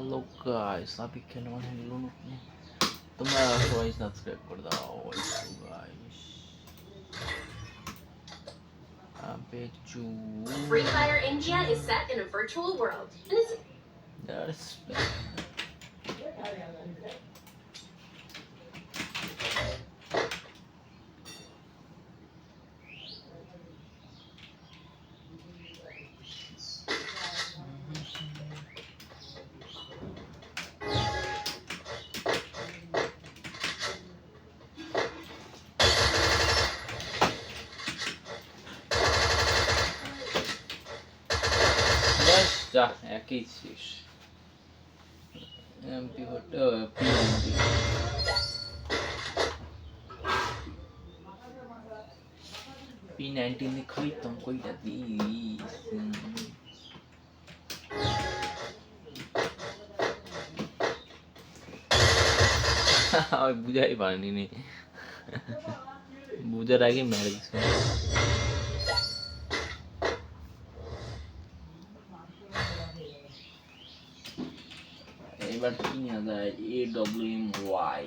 Hello guys আপনি কেন মানে লুনুক তোমরা সবাই সাবস্ক্রাইব করে দাও গাইস আবে চু Free Fire India is set in a virtual world and is that's base যা, একই শেষ এমপি হতে পি নাইনটিন খরিদতাম কইটা দিস। আমি বুঝাই পারিনি। বুঝার আগে মেরে এবার কি নেওয়া যায়? এ ডব্লিউ এম ওয়াই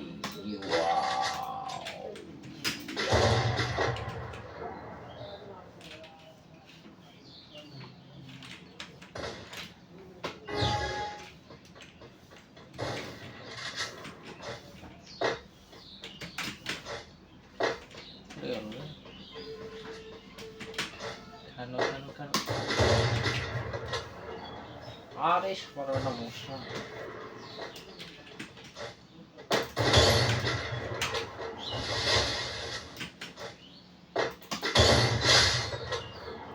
খানো খানো আরে সরানো মশা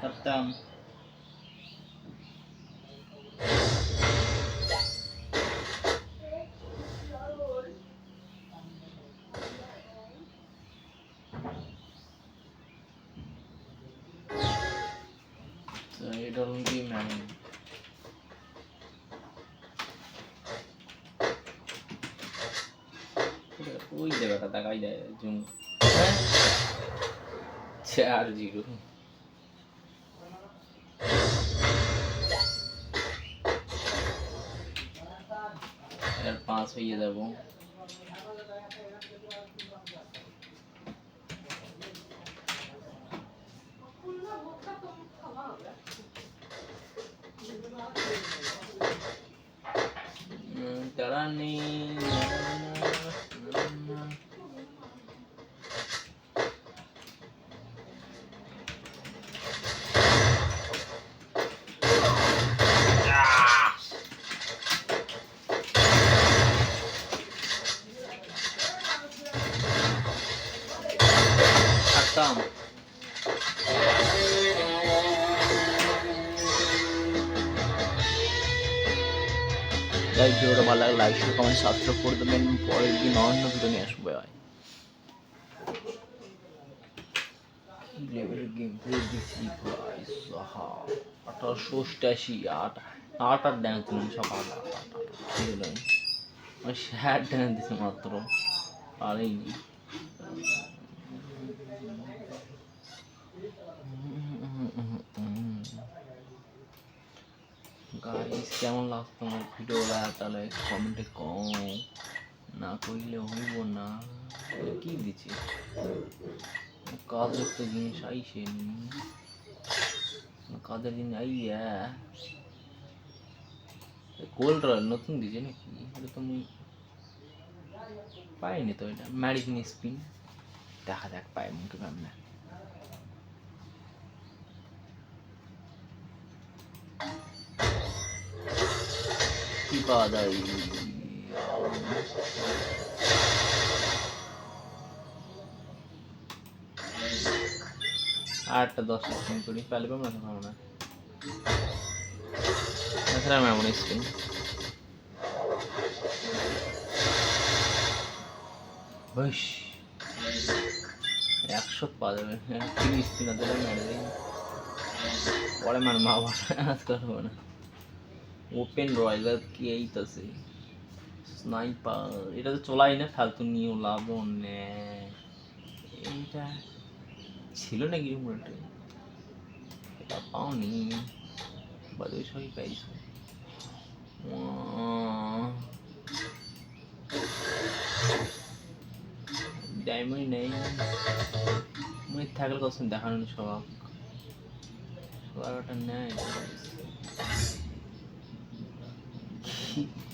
খতম তো এটা হলো কি ম্যাম ওই জায়গাটা দেখাই যায় জুম চার জিরো এর পাঁচ হয়ে যাব তারা নেই গাইজ ভিডিওটা ভালো লাগলে লাইক শেয়ার কমেন্ট সাবস্ক্রাইব করে দেবেন। পরের দিন অন্য ভিডিও নিয়ে আসব ভাই লেভেল গেম প্লে দিছি গাইস আহা আঠারোশো অষ্টাশি, আট আট আট ড্যান্স দিলাম সকাল আট আট আট আমি ষাট ড্যান্স দিছি মাত্র। পারিনি গাইস কেমন লাগতো আমার ভিডিওটা তাহলে কমেন্টে কম না করলে হইব না। কি দিছি কাজের তো জিনিস আইসেনি কাজের জিনিস আইয়া। কোল্ড রয়েল নতুন দিছে নাকি? এটা পাইনি তো এটা। ম্যারিকিন স্পিন দেখা যাক পাই মুখে ভাবনা কি পাওয়া যায় আটটা দশ স্পিন করি পেলে পাবো না পাবো না এছাড়া আমি এমন স্পিন বস একশো পাওয়া যাবে তিন স্পিন দিলে মেরে পরে মানে মা বাবা আজ করব না ওপেন রয়্যাল কি এইতাছে স্নাইপার এটা তো চলাই না, ফালতু নিয়েও লাভ নে এইটা ছিল না গিরি মোটে এটা পাওনি। বাদে সবই পাইছো ডায়মন্ড নেই। মনে থাকলে কখন দেখানোর স্বভাব ওটা নেয়